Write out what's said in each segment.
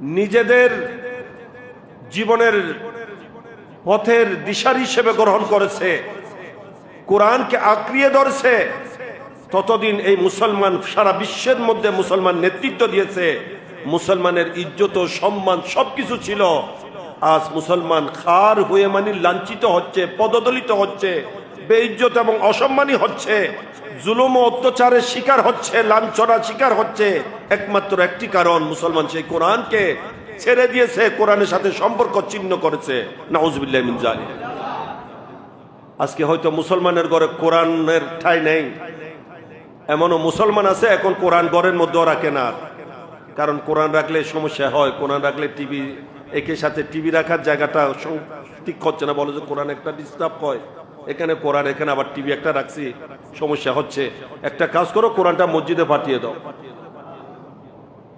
নিজেদের জীবনের পথের দিশার হিসেবে গ্রহণ করেছে, কোরআনকে আঁকড়িয়ে ধরছে, ততদিন এই মুসলমান সারা বিশ্বের মধ্যে মুসলমান নেতৃত্ব দিয়েছে, মুসলমানের ইজ্জত ও সম্মান সবকিছু ছিল, আজ মুসলমান খার হয়ে মানি লাঞ্ছিত হচ্ছে, পদদলিত হচ্ছে বেইজ্জত এবং অসম্মানী হচ্ছে। জুলুম ও অত্যাচারের শিকার হচ্ছে লাঞ্ছনা শিকার হচ্ছে। একমাত্র একটি কারণ, মুসলমান সেই কোরআনকে ছেড়ে দিয়েছে, কোরআনের সাথে সম্পর্ক ছিন্ন করেছে। নাউজবিল্লাহ আজকে হয়তো মুসলমানের ঘরে কোরআনের ঠাই নেই। এমনও মুসলমান আছে, এখন কোরআন ঘরের মধ্যেও রাখে না কারণ কোরআন রাখলে সমস্যা হয়, কোরআন রাখলে টিভি একে সাথে টিভি রাখার জায়গাটা ঠিক হচ্ছে না, বলে যে কোরআন একটা ডিস্টার্ব হয়। এখানে কোরআন, এখানে আবার টিভি একটা রাখছি, সমস্যা হচ্ছে। একটা কাজ করো, কোরআনটা মসজিদে পাঠিয়ে দাও।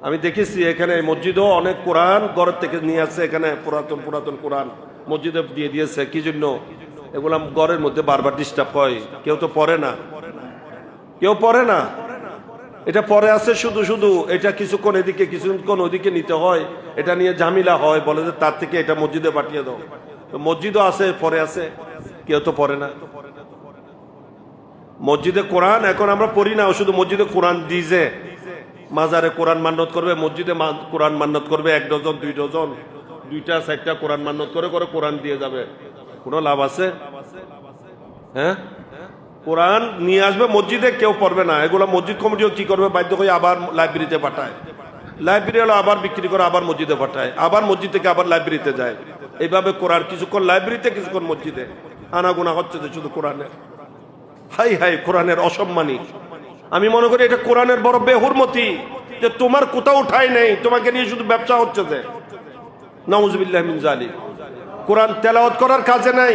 আমি দেখেছি এখানে মসজিদও অনেক কোরআন ঘরের থেকে নিয়ে আসছে, এখানে পুরাতন পুরাতন কোরআন মসজিদে দিয়ে দিয়েছে। কি জন্য? এগুলো ঘরের মধ্যে বারবার ডিস্টার্ব হয়। কেউ তো পড়ে না। কেউ পড়ে না। এটা পরে আছে শুধু শুধু। এটা কিছুক্ষণ এদিকে, কিছুক্ষণ ওদিকে নিতে হয়। এটা নিয়ে ঝামেলা হয়। বলে যে তার থেকে এটা মসজিদে পাঠিয়ে দাও। মসজিদও আছে, পরে আছে। কেউ তো পড়ে না। মসজিদে কোরআন, এখন আমরা পড়ি না, শুধু মসজিদে কোরআন দিয়েছে মাজারে কোরআন মান্নত করবে, মসজিদে কোরআন মান্নত করবে, এক ডজন, দুই ডজন, দুইটা, চারটা কোরআন মান্নত করে করে কোরআন দিয়ে যাবে। কোনো লাভ আছে? হ্যাঁ? কোরআন নিয়ে আসবে, মসজিদে কেউ পড়বে না। এগুলো মসজিদ কমিটিও কি করবে? বাধ্য হয়ে আবার লাইব্রেরিতে পাঠায়। লাইব্রেরি হলো আবার বিক্রি করে আবার মসজিদে পাঠায়। আবার মসজিদ থেকে আবার লাইব্রেরিতে যায়। এইভাবে কোরআন, কিছুক্ষণ লাইব্রেরিতে, কিছুক্ষণ মসজিদে। আনাগোনা হচ্ছে যে শুধু কোরআনের। হাই হাই, কোরআনের অসম্মানী। আমি মনে করি এটা কোরআনের বড় বেহুরমতি যে তোমার কোথাও ঠাই নেই, তোমাকে নিয়ে শুধু ব্যবসা হচ্ছে যে। নওয়াজবিল্লাহ মিন জালিম কোরআন তেলাওয়াত করার কাজে নাই।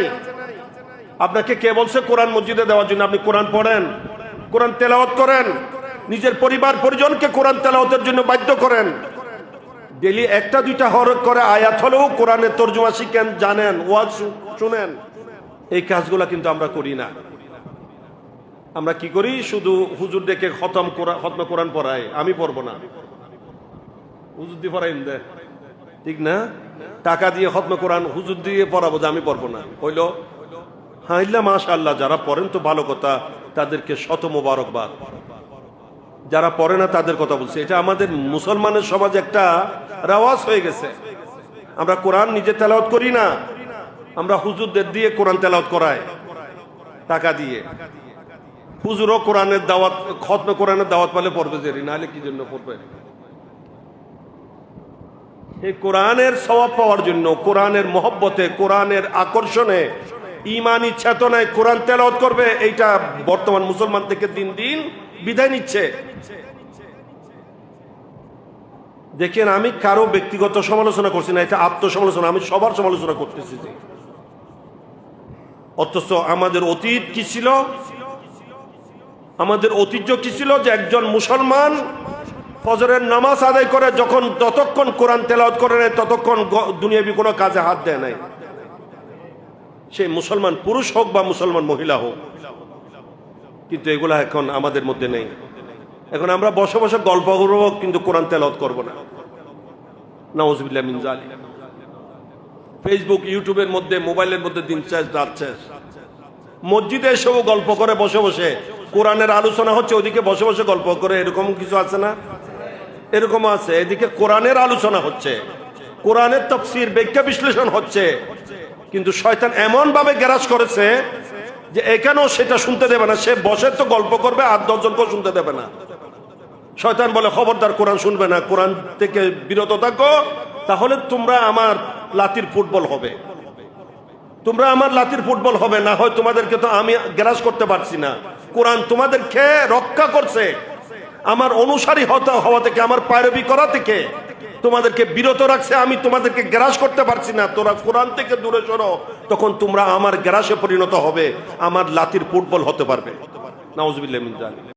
আপনাকে কে বলছে কোরআন মসজিদে দেওয়ার জন্য আপনি কোরআন পড়েন? কোরআন তেলাওয়াত করেন? নিজের পরিবার পরিজনকে কোরআন তেলাওয়াতের জন্য বাধ্য করেন? ডেলি একটা দুইটা হরক করে আয়াত হলেও কোরআনের তর্জমা শিখেন, জানেন, ওয়াজ শুনেন। এই কাজগুলা কিন্তু আমরা করি না। আমরা কি করি? শুধু হুজুর ডেকে খতম খতম কোরআন পড়াই আমি পড়ব না। হুজুর দিয়ে পড়াইন দে। ঠিক না? টাকা দিয়ে খতম কোরআন হুজুর দিয়ে পড়াবো যে আমি পড়ব না। হইল হ্যাঁ ইল্লা মাশা আল্লাহ যারা পড়েন তো ভালো কথা। তাদেরকে শত মোবারকবাদ। যারা পড়ে না তাদের কথা বলছে। এটা আমাদের মুসলমানের সমাজ একটা রেওয়াজ হয়ে গেছে। আমরা কোরআন নিজে তেলাওয়াত করি না। আমরা হুজুরদের দিয়ে কোরআন তেলাওয়াত করাই, টাকা দিয়ে হুজুরও কোরআনের দাওয়াত, খতমে কোরআনের দাওয়াত পালে পড়বে যে নাহলে কি জন্য পড়বে এই কোরআনের স্বভাব পাওয়ার জন্য, কোরআনের মহব্বতে, কোরআনের আকর্ষণে, ইমানি চেতনায় কোরআন তেলাওয়াত করবে, এইটা বর্তমান মুসলমান থেকে দিন দিন বিদায় নিচ্ছে দেখেন, আমি কারও ব্যক্তিগত সমালোচনা করছি না, এটা আত্মসমালোচনা, আমি সবার সমালোচনা করতেছি। অথচ আমাদের অতীত কি ছিল? আমাদের ঐতিহ্য কি ছিল যে একজন মুসলমান ফজরের নামাজ আদায় করে যখন ততক্ষণ কোরআন তেলাওয়াত করে নেয়, ততক্ষণ দুনিয়াবি কোনো কাজে হাত দেয় নাই। সেই মুসলমান পুরুষ হোক বা মুসলমান মহিলা হোক। কিন্তু এগুলা এখন আমাদের মধ্যে নেই। এখন আমরা বসে বসে গল্প করব, কিন্তু কোরআন তেলাওয়াত করব না। নওয়াজবিল্লাহ মিন জালিম ফেসবুক ইউটিউবের মধ্যে মোবাইলের মধ্যে দিন শেষ, রাত শেষ। মসজিদে এসেও গল্প করে, বসে বসে। কোরআনের আলোচনা হচ্ছে, ওদিকে বসে বসে গল্প করে। এরকম কিছু আছে না? এরকম আছে। এদিকে কোরআনের আলোচনা হচ্ছে। কোরআনের তফসির, ব্যাখ্যা বিশ্লেষণ হচ্ছে। কিন্তু শয়তান এমন ভাবে গ্যারাজ করেছে যে এখানেও সেটা শুনতে দেবে না। সে বসে তো গল্প করবে, আর দশজনকেও শুনতে দেবে না। শয়তান বলে, খবরদার, কোরআন শুনবে না। কোরআন থেকে বিরত থাকো তাহলে তোমরা আমার লাতির ফুটবল হবে। তোমরা আমার লাতির ফুটবল হবে, না হয় তোমাদেরকে তো আমি গ্রাস করতে পারছি না। কোরআন তোমাদেরকে রক্ষা করছে। আমার অনুসারী হতে হওয়া থেকে, আমার পায়রবি করা থেকে তোমাদেরকে বিরত রাখছে, আমি তোমাদেরকে গ্রাস করতে পারছি না। তোরা কোরআন থেকে দূরে সরো, তখন তোমরা আমার গ্রাসে পরিণত হবে, আমার লাতির ফুটবল হতে পারবে। নাউজবিল্লাহ।